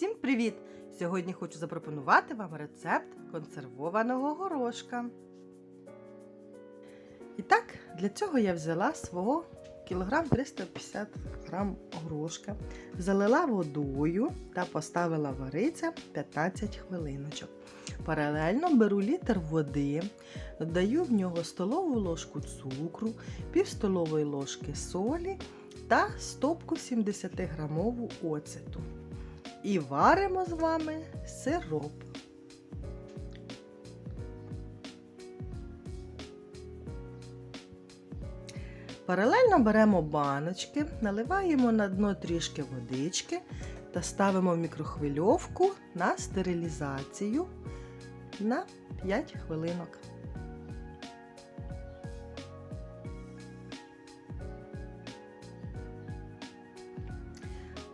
Всім привіт! Сьогодні хочу запропонувати вам рецепт консервованого горошка. І так, для цього я взяла свого кілограм 350 грам горошка, залила водою та поставила варитися 15 хвилиночок. Паралельно беру літр води, додаю в нього столову ложку цукру, пів столової ложки солі та стопку 70 грамову оцету. І варимо з вами сироп. Паралельно беремо баночки, наливаємо на дно трішки водички та ставимо в мікрохвильовку на стерилізацію на 5 хвилинок.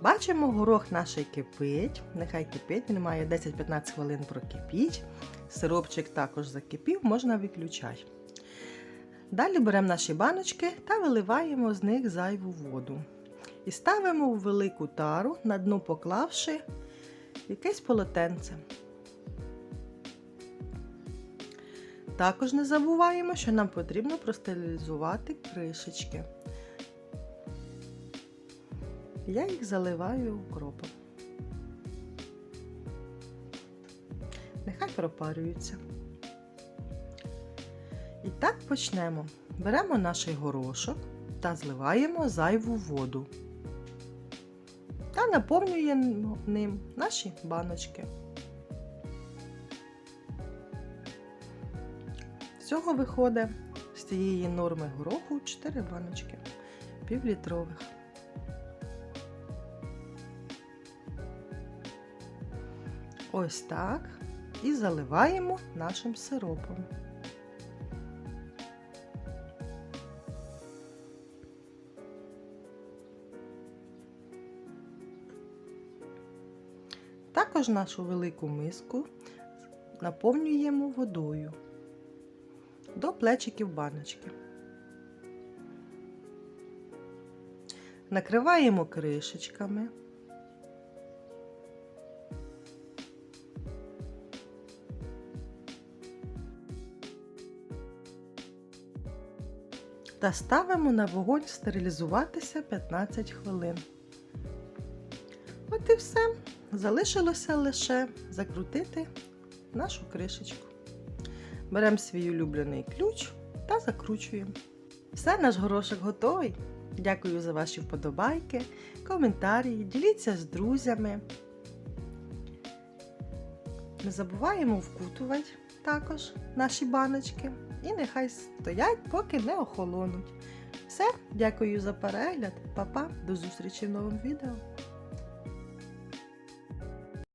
Бачимо, горох наш кипить, нехай кипить, він має 10-15 хвилин прокипіть. Сиропчик також закипів, можна виключати. Далі беремо наші баночки та виливаємо з них зайву воду. І ставимо в велику тару, на дно поклавши якесь полотенце. Також не забуваємо, що нам потрібно простерилізувати кришечки. Я їх заливаю укропом. Нехай пропарюються. І так почнемо. Беремо наш горошок та зливаємо зайву воду та наповнюємо ним наші баночки. Всього виходить з цієї норми гороху 4 баночки півлітрових. Ось так. І заливаємо нашим сиропом. Також нашу велику миску наповнюємо водою до плечиків баночки. Накриваємо кришечками. Та ставимо на вогонь стерилізуватися 15 хвилин. От і все. Залишилося лише закрутити нашу кришечку. Беремо свій улюблений ключ та закручуємо. Все, наш горошок готовий. Дякую за ваші вподобайки, коментарі, діліться з друзями. Не забуваємо вкутувати також наші баночки. І нехай стоять, поки не охолонуть. Все, дякую за перегляд, Па-па, до зустрічі в новому відео.